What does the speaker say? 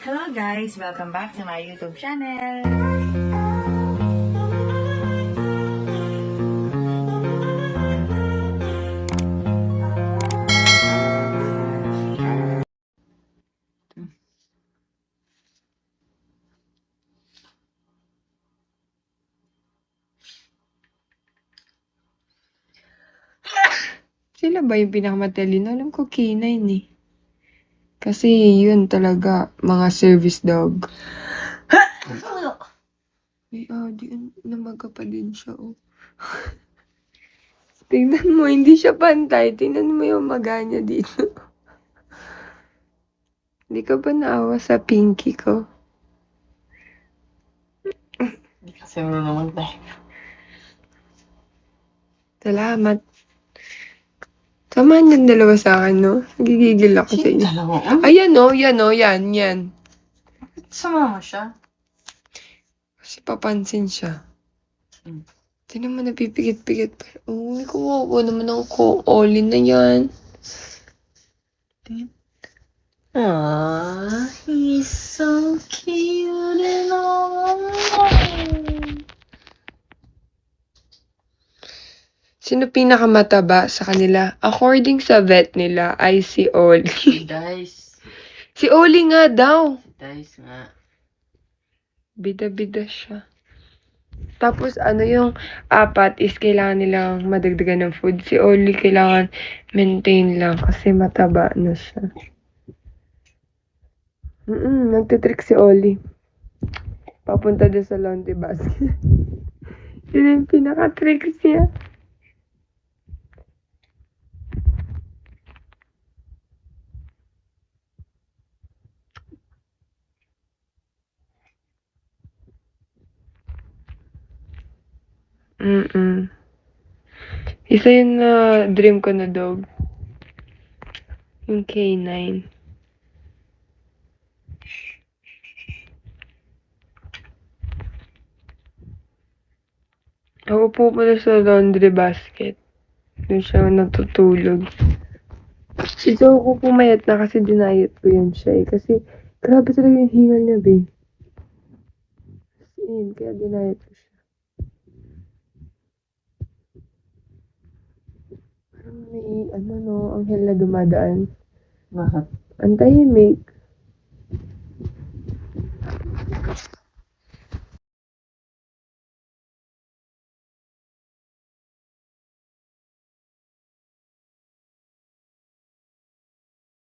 Hello guys! Welcome back to my YouTube channel! Sila ba yung pinakamatalino? Alam ko K9 eh. Kasi yun talaga, mga service dog. Ay, ah, di, namaga pa din siya, oh. Tingnan mo, hindi siya pantay. Tingnan mo yung maga niya dito. Hindi ka ba naawa sa pinky ko? Kasi mo naman tayo. Salamat. Samahan yung dalawa sa akin, no? Nagigigil ako sa inyo. Dalawa. Ayan, no? Yan, no? Yan, yan. Sumama siya. Kasi papansin siya. Mm. Tingnan mo, napipikit-pikit pa. Uy, kuwawa naman ako. Oli na yan. Aww, Sino pinakamataba sa kanila? According sa vet nila, ay si Oli. Dice. si Oli nga daw. Dice nga. Bida-bida siya. Tapos ano yung apat is kailangan nilang madagdagan ng food. Si Oli kailangan maintain lang kasi mataba na siya. Mm nagtitrick si Oli. Papunta din sa laundry basket. Yun yung pinaka-trick niya. Mm-mm. Isa yun na dream ko na dog. Yung K9. Ako pupunta sa laundry basket. Doon siya natutulog. Si Joe ko pumayat na kasi dinayat ko yun siya eh. Kasi grabe talaga yung hingal niya, babe. As in, kaya dinayat siya. Parang may, ano no, anghel na dumadaan. Bakit? Ang tahimik.